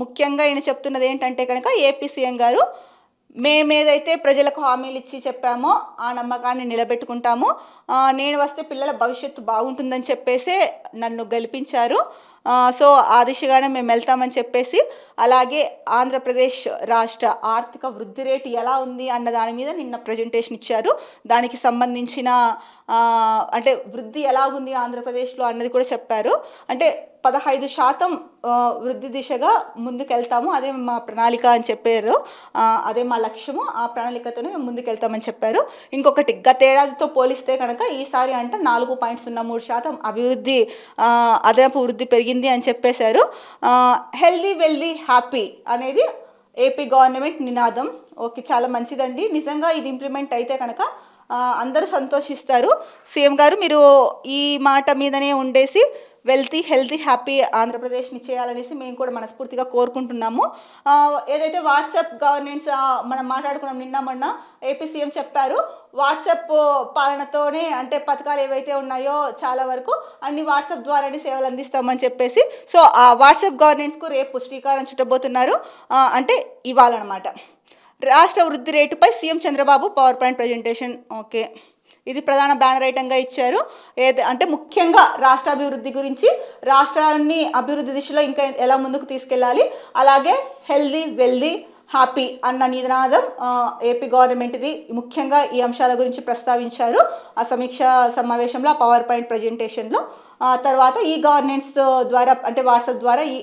ముఖ్యంగా ఈయన చెప్తున్నది ఏంటంటే కనుక ఏపీ సీఎం గారు మేమేదైతే ప్రజలకు హామీలు ఇచ్చి చెప్పామో ఆ నమ్మకాన్ని నిలబెట్టుకుంటాము. నేను వస్తే పిల్లల భవిష్యత్తు బాగుంటుందని చెప్పేసి నన్ను గెలిపించారు. సో ఆ దిశగానే మేము వెళ్తామని చెప్పేసి అలాగే ఆంధ్రప్రదేశ్ రాష్ట్ర ఆర్థిక వృద్ధి రేటు ఎలా ఉంది అన్న దాని మీద నిన్న ప్రజెంటేషన్ ఇచ్చారు. దానికి సంబంధించిన అంటే వృద్ధి ఎలాగుంది ఆంధ్రప్రదేశ్లో అన్నది కూడా చెప్పారు. అంటే పదహైదు శాతం వృద్ధి దిశగా ముందుకెళ్తాము. అదే మా ప్రణాళిక అని చెప్పారు. అదే మా లక్ష్యము. ఆ ప్రణాళికతోనే మేము ముందుకెళ్తామని చెప్పారు. ఇంకొకటి గతేడాదితో పోలిస్తే కనుక ఈసారి అంటే నాలుగు పాయింట్ సున్నా మూడు శాతం అభివృద్ధి అదనపు వృద్ధి పెరిగింది అని చెప్పేశారు. హెల్దీ వెల్దీ హ్యాపీ అనేది ఏపీ గవర్నమెంట్ నినాదం. ఓకే చాలా మంచిదండి. నిజంగా ఇది ఇంప్లిమెంట్ అయితే కనుక అందరూ సంతోషిస్తారు. సీఎం గారు మీరు ఈ మాట మీదనే ఉండేసి వెల్తీ హెల్తీ హ్యాపీ ఆంధ్రప్రదేశ్ని చేయాలనేసి మేము కూడా మనస్ఫూర్తిగా కోరుకుంటున్నాము. ఏదైతే వాట్సాప్ గవర్నెన్స్ మనం మాట్లాడుకున్నాం నిన్న మొన్న ఏపీ సీఎం చెప్పారు వాట్సాప్ పాలనతోనే అంటే పథకాలు ఏవైతే ఉన్నాయో చాలా వరకు అన్ని వాట్సాప్ ద్వారానే సేవలు అందిస్తామని చెప్పేసి సో ఆ వాట్సాప్ గవర్నెన్స్కు రేపు శ్రీకారం చుట్టబోతున్నారు. అంటే ఇవ్వాలన్నమాట రాష్ట్ర వృద్ధి రేటుపై CM Chandrababu power point presentation. Okay. ఇది ప్రధాన బ్యానర్ ఐటంగా ఇచ్చారు. ఏది అంటే ముఖ్యంగా రాష్ట్ర అభివృద్ధి గురించి రాష్ట్రాన్ని అభివృద్ధి దిశలో ఇంకా ఎలా ముందుకు తీసుకెళ్ళాలి అలాగే హెల్దీ వెల్దీ హ్యాపీ అన్న నినాదం ఏపీ గవర్నమెంట్ది ముఖ్యంగా ఈ అంశాల గురించి ప్రస్తావించారు. ఆ సమీక్ష సమావేశంలో ఆ పవర్ పాయింట్ ప్రజెంటేషన్లో. తర్వాత ఈ గవర్నెన్స్ ద్వారా అంటే వాట్సాప్ ద్వారా ఈ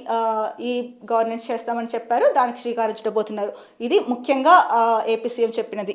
ఈ గవర్నెన్స్ చేస్తామని చెప్పారు. దానికి శ్రీకారం చుట్టబోతున్నారు. ఇది ముఖ్యంగా ఏపీ సీఎం చెప్పినది.